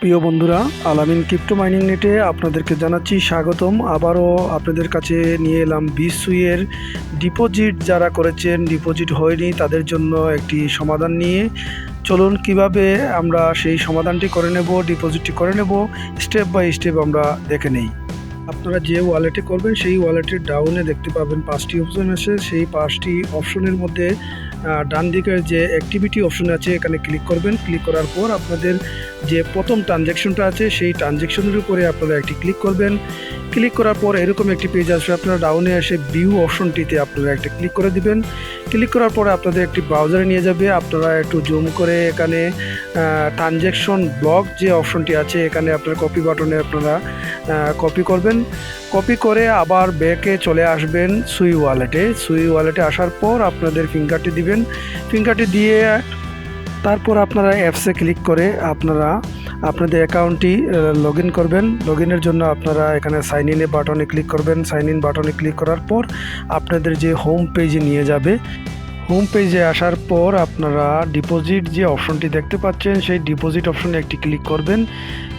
প্রিয় বন্ধুরা, আলামিন ক্রিপ্টো মাইনিং নেটে আপনাদেরকে জানাচ্ছি স্বাগতম। আবারও আপনাদের কাছে নিয়ে এলাম বিসুইয়ের ডিপোজিট। যারা করেছেন, ডিপোজিট হয়নি, তাদের জন্য একটি সমাধান নিয়ে। চলুন, কীভাবে আমরা সেই সমাধানটি করে নেব, ডিপোজিটটি করে নেব, স্টেপ বাই স্টেপ আমরা দেখে নেই। আপনারা যে ওয়ালেটে করবেন, সেই ওয়ালেটের ডাউনে দেখতে পাবেন পাঁচটি অপশন আছে। সেই পাঁচটি অপশনের মধ্যে ডান দিকের যে অ্যাক্টিভিটি অপশন আছে, এখানে ক্লিক করবেন। ক্লিক করার পর আপনাদের যে প্রথম ট্রানজ্যাকশনটা আছে, সেই ট্রানজ্যাকশনের উপরে আপনারা একটি ক্লিক করবেন। ক্লিক করার পর এরকম একটি পেজ আসবে। আপনারা ডাউনে এসে ভিউ অপশনটিতে আপনারা একটা ক্লিক করে দিবেন। ক্লিক করার পরে আপনাদের একটি ব্রাউজারে নিয়ে যাবে। আপনারা একটু জুম করে এখানে ট্রানজ্যাকশন ব্লক যে অপশনটি আছে, এখানে আপনার কপি বাটনে আপনারা কপি করবেন। কপি করে আবার ব্যাকে চলে আসবেন সুই ওয়ালেটে সুই ওয়ালেটে আসার পর আপনাদের ফিঙ্গারটি দিবেন। ফিঙ্গারটি দিয়ে তারপর আপনারা অ্যাপসে ক্লিক করে আপনারা আপনাদের অ্যাকাউন্টটি লগ ইন করবেন। লগ ইনের জন্য আপনারা এখানে সাইন ইনে বাটনে ক্লিক করবেন। সাইন ইন বাটনে ক্লিক করার পর আপনাদের যে হোম পেজে নিয়ে যাবে হোম পেজে আসার পর আপনারা ডিপোজিট যে অপশনটি দেখতে পাচ্ছেন, সেই ডিপোজিট অপশনে একটি ক্লিক করবেন।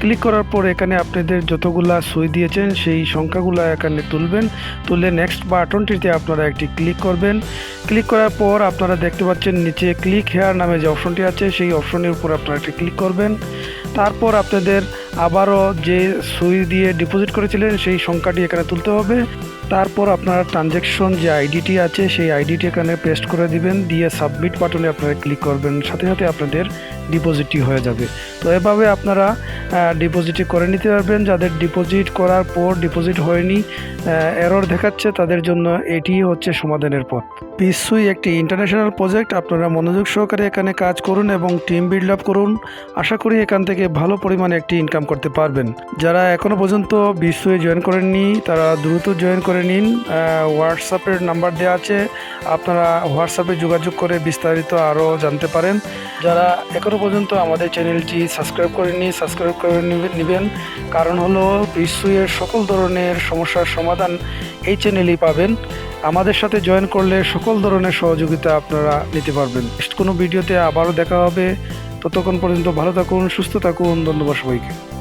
ক্লিক করার পর এখানে আপনাদের যতগুলা সই দিয়েছেন, সেই সংখ্যাগুলো এখানে তুলবেন। তুলে নেক্সট বাটনটিতে আপনারা একটি ক্লিক করবেন। ক্লিক করার পর আপনারা দেখতে পাচ্ছেন নিচে ক্লিক হেয়ার নামে যে অপশনটি আছে, সেই অপশনের উপর আপনারা একটি ক্লিক করবেন। তারপর আপনাদের আবারও যে সুই দিয়ে ডিপোজিট করেছিলেন, সেই সংখ্যাটি এখানে তুলতে হবে। তারপর আপনার ট্রানজ্যাকশন যে আইডিটি আছে, সেই আইডিটি এখানে পেস্ট করে দিবেন, দিয়ে সাবমিট বাটনে আপনারা ক্লিক করবেন, সাথে সাথে আপনাদের ডিপোজিটটি হয়ে যাবে। তো এভাবে আপনারা ডিপোজিটটি করে নিতে পারবেন। যাদের ডিপোজিট করার পর ডিপোজিট হয়নি এরর দেখাচ্ছে, তাদের জন্য এটি হচ্ছে সমাধানের পথ। পিসুই একটি ইন্টারন্যাশনাল প্রজেক্ট আপনারা মনোযোগ সহকারে এখানে কাজ করুন এবং টিম বিল্ড আপ করুন। আশা করি এখান থেকে ভালো পরিমাণে একটি ইনকাম করতে পারবেন। যারা এখনও পর্যন্ত বিশ্বয়ে জয়েন করেননি, তারা দ্রুত জয়েন করে নিন। হোয়াটসঅ্যাপের নাম্বার দেওয়া আছে। আপনারা হোয়াটসঅ্যাপে যোগাযোগ করে বিস্তারিত আরও জানতে পারেন। যারা এখনও পর্যন্ত আমাদের চ্যানেলটি সাবস্ক্রাইব করেননি সাবস্ক্রাইব করে নেবেন। কারণ হলো বিশ্বয়ের সকল ধরনের সমস্যার সমাধান এই চ্যানেলেই পাবেন। আমাদের সাথে জয়েন করলে সকল ধরনের সহযোগিতা আপনারা নিতে পারবেন। কোনো ভিডিওতে আবারও দেখা হবে। ততক্ষণ পর্যন্ত ভালো থাকুন, সুস্থ থাকুন, ধন্যবাদ সবাইকে।